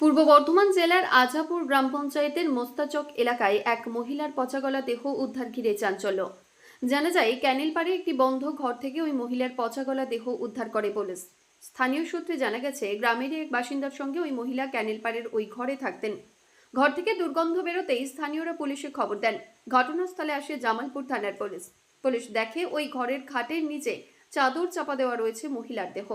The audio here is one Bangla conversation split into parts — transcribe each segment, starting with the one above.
পূর্ব বর্ধমান জেলার আজাপুর গ্রাম পঞ্চায়েতের মোস্তাচক এলাকায় এক মহিলার পচাগলা দেহ উদ্ধার ঘিরে চাঞ্চল্য। জানা যায়, ক্যানেল পাড়ে একটি বন্ধ ঘর থেকে ওই মহিলার পচাগলা দেহ উদ্ধার করে পুলিশ। স্থানীয় সূত্রে জানা গেছে, গ্রামের এক বাসিন্দার সঙ্গে ওই মহিলা ক্যানেল পাড়ের ওই ঘরে থাকতেন। ঘর থেকে দুর্গন্ধ বেরোতেই স্থানীয়রা পুলিশে খবর দেন। ঘটনাস্থলে আসে জামালপুর থানার পুলিশ। পুলিশ দেখে ওই ঘরের খাটের নিচে চাদর চাপা দেওয়া রয়েছে মহিলার দেহ।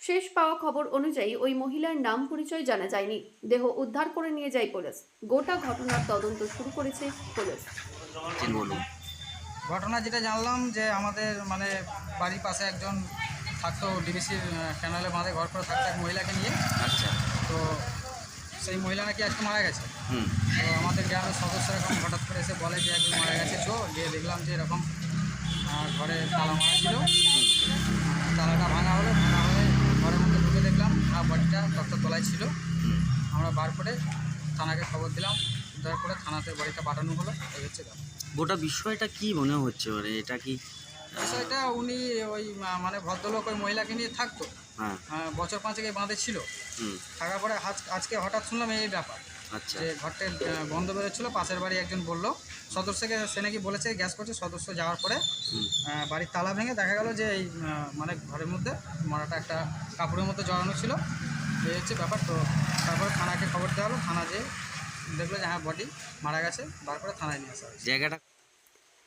শেষ পাওয়া খবর অনুযায়ী ওই মহিলার নাম পরিচয় জানা যায়নি। দেহ উদ্ধার করে নিয়ে যায় পুলিশ। গোটা ঘটনার তদন্ত শুরু করেছে পুলিশ। ঘটনা যেটা জানলাম যে আমাদের মানে বাড়ির পাশে একজন থাকতো ডিবিসির ক্যানালে বাঁধে ঘর করে থাকতো এক মহিলাকে নিয়ে। আচ্ছা। তো সেই মহিলা নাকি আজকে মারা গেছে। হুম। তো আমাদের গ্রামের সদস্যরা এখন হঠাৎ করে এসে বলে যে একজন মারা গেছে চো গিয়ে দেখলাম যে এরকম ঘরে তালা মারা ছিল। তালাটা ভাঙা হলো ভাঙা হলে ঘরের মধ্যে ঢুকে দেখলাম আর বডিটা তত্ত্ব তলায় ছিল আমরা বার করে থানাকে খবর দিলাম। উদ্ধার করে থানাতে বডিটা পাঠানো হলো। এই হচ্ছে গোটা বিষয়টা কি মনে হচ্ছে? মানে এটা কি বিষয়টা উনি ওই মানে ভদ্রলোক ওই মহিলাকে নিয়ে থাকতো। হ্যাঁ। আহ, বছর পাঁচেক বাঁধে ছিল। থাকার পরে আজ- আজকে হঠাৎ শুনলাম এই ব্যাপার। আচ্ছা। যে ঘরটা বন্ধ বেরোচ্ছিল পাশের বাড়ি একজন বলল সদস্যকে সে নাকি বলেছে গ্যাস করছে সদস্য যাওয়ার পরে বাড়ির তালা ভেঙে দেখা গেল যে এই মানে ঘরের মধ্যে মারাটা একটা কাপড়ের মধ্যে জড়ানো ছিল। এই হচ্ছে ব্যাপার। তো তারপরে থানাকে খবর দেওয়া হলো। থানা যে দেখল যে হ্যাঁ বডি মারা গেছে বার করে থানায় নিয়ে আসা জায়গাটা